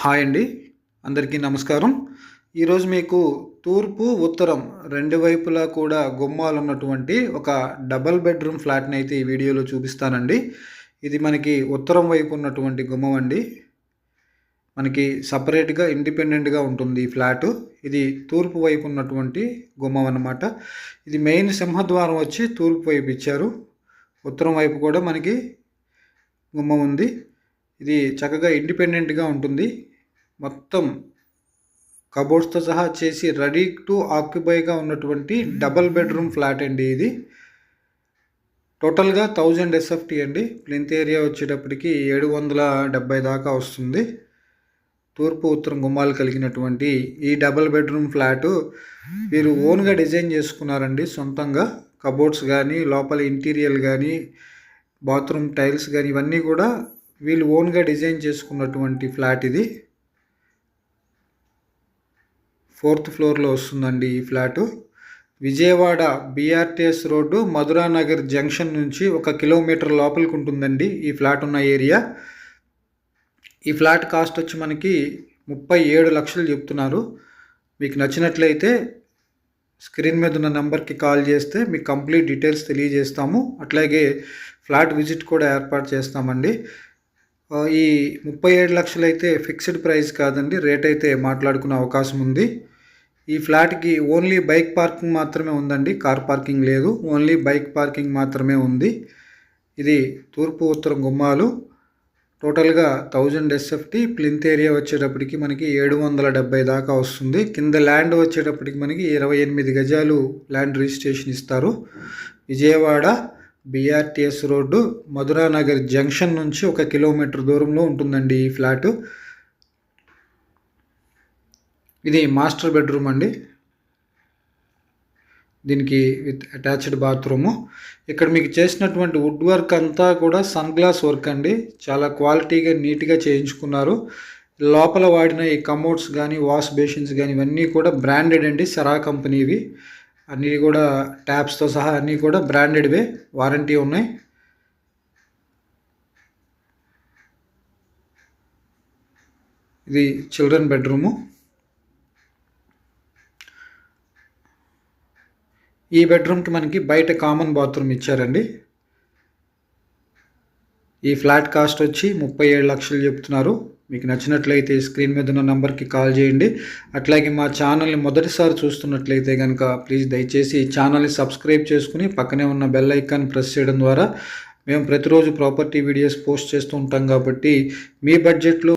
Hi అండి. అందరికీ నమస్కారం. ఈరోజు మీకు తూర్పు ఉత్తరం రెండు వైపులా కూడా గుమ్మాలు ఉన్నటువంటి ఒక డబల్ బెడ్రూమ్ ఫ్లాట్ని అయితే ఈ వీడియోలో చూపిస్తానండి. ఇది మనకి ఉత్తరం వైపు ఉన్నటువంటి గుమ్మం అండి. మనకి సపరేట్గా ఇండిపెండెంట్గా ఉంటుంది ఈ ఫ్లాటు. ఇది తూర్పు వైపు ఉన్నటువంటి గుమ్మం అన్నమాట. ఇది మెయిన్ సింహద్వారం వచ్చి తూర్పు వైపు ఇచ్చారు. ఉత్తరం వైపు కూడా మనకి గుమ్మం ఉంది. ఇది చక్కగా ఇండిపెండెంట్గా ఉంటుంది. మొత్తం కబోర్డ్స్తో సహా చేసి రెడీ టు ఆక్యుపైగా ఉన్నటువంటి డబల్ బెడ్రూమ్ ఫ్లాట్ అండి ఇది. టోటల్గా థౌజండ్ ఎస్ఎఫ్టీ అండి. ప్లింత్ ఏరియా వచ్చేటప్పటికి ఏడు వందల డెబ్బై దాకా వస్తుంది. తూర్పు ఉత్తరం గుమ్మాలు కలిగినటువంటి ఈ డబల్ బెడ్రూమ్ ఫ్లాటు వీరు ఓన్గా డిజైన్ చేసుకున్నారండి సొంతంగా. కబోర్డ్స్ కానీ లోపల ఇంటీరియర్ కానీ బాత్రూమ్ టైల్స్ కానీ ఇవన్నీ కూడా వీళ్ళు ఓన్గా డిజైన్ చేసుకున్నటువంటి ఫ్లాట్ ఇది. ఫోర్త్ ఫ్లోర్లో వస్తుందండి ఈ flat. Vijayawada BRTS road Madhuranagar junction నుంచి ఒక కిలోమీటర్ లోపలికి ఉంటుందండి ఈ ఫ్లాట్ ఉన్న ఏరియా. ఈ ఫ్లాట్ కాస్ట్ వచ్చి మనకి ముప్పై ఏడు లక్షలు చెప్తున్నారు. మీకు నచ్చినట్లయితే స్క్రీన్ మీద ఉన్న నెంబర్కి కాల్ చేస్తే మీకు కంప్లీట్ డీటెయిల్స్ తెలియజేస్తాము. అట్లాగే ఫ్లాట్ విజిట్ కూడా ఏర్పాటు చేస్తామండి. ఈ ముప్పై ఏడు లక్షలు అయితే ఫిక్స్డ్ ప్రైస్ కాదండి. రేట్ అయితే మాట్లాడుకునే అవకాశం ఉంది. ఈ ఫ్లాట్కి ఓన్లీ బైక్ పార్కింగ్ మాత్రమే ఉందండి. కార్ పార్కింగ్ లేదు. ఓన్లీ బైక్ పార్కింగ్ మాత్రమే ఉంది. ఇది తూర్పు ఉత్తరం గుమ్మాలు. టోటల్గా థౌజండ్ ఎస్ఎఫ్టీ ప్లింత్ ఏరియా వచ్చేటప్పటికి మనకి ఏడు వందల డెబ్బై దాకా వస్తుంది. కింద ల్యాండ్ వచ్చేటప్పటికి మనకి ఇరవై ఎనిమిది గజాలు ల్యాండ్ రిజిస్ట్రేషన్ ఇస్తారు. Vijayawada BRTS road Madhuranagar junction నుంచి ఒక కిలోమీటర్ దూరంలో ఉంటుందండి ఈ ఫ్లాటు. ఇది మాస్టర్ బెడ్రూమ్ అండి. దీనికి విత్ అటాచ్డ్ బాత్రూము. ఇక్కడ మీకు చేసినటువంటి వుడ్ వర్క్ అంతా కూడా సన్ గ్లాస్ వర్క్ అండి. చాలా క్వాలిటీగా నీట్గా చేయించుకున్నారు. లోపల వాడిన ఈ కమోడ్స్ కానీ వాష్ బేసిన్స్ కానీ ఇవన్నీ కూడా బ్రాండెడ్ అండి సెరా కంపెనీవి. అన్నీ కూడా ట్యాప్స్తో సహా అన్నీ కూడా బ్రాండెడ్వే వారంటీ ఉన్నాయి. ఇది చిల్డ్రన్ బెడ్రూము. ఈ బెడ్రూమ్కి మనకి బయట కామన్ బాత్రూమ్ ఇచ్చారండి. ఈ ఫ్లాట్ కాస్ట్ వచ్చి ముప్పై ఏడు లక్షలు చెప్తున్నారు. మీకు నచ్చినట్లయితే స్క్రీన్ మీద ఉన్న నంబర్కి కాల్ చేయండి. అట్లాగే మా ఛానల్ని మొదటిసారి చూస్తున్నట్లయితే కనుక ప్లీజ్ దయచేసి ఛానల్ని సబ్స్క్రైబ్ చేసుకుని పక్కనే ఉన్న బెల్ ఐకాన్ ప్రెస్ చేయడం ద్వారా మేము ప్రతిరోజు ప్రాపర్టీ వీడియోస్ పోస్ట్ చేస్తూ ఉంటాం కాబట్టి మీ బడ్జెట్లో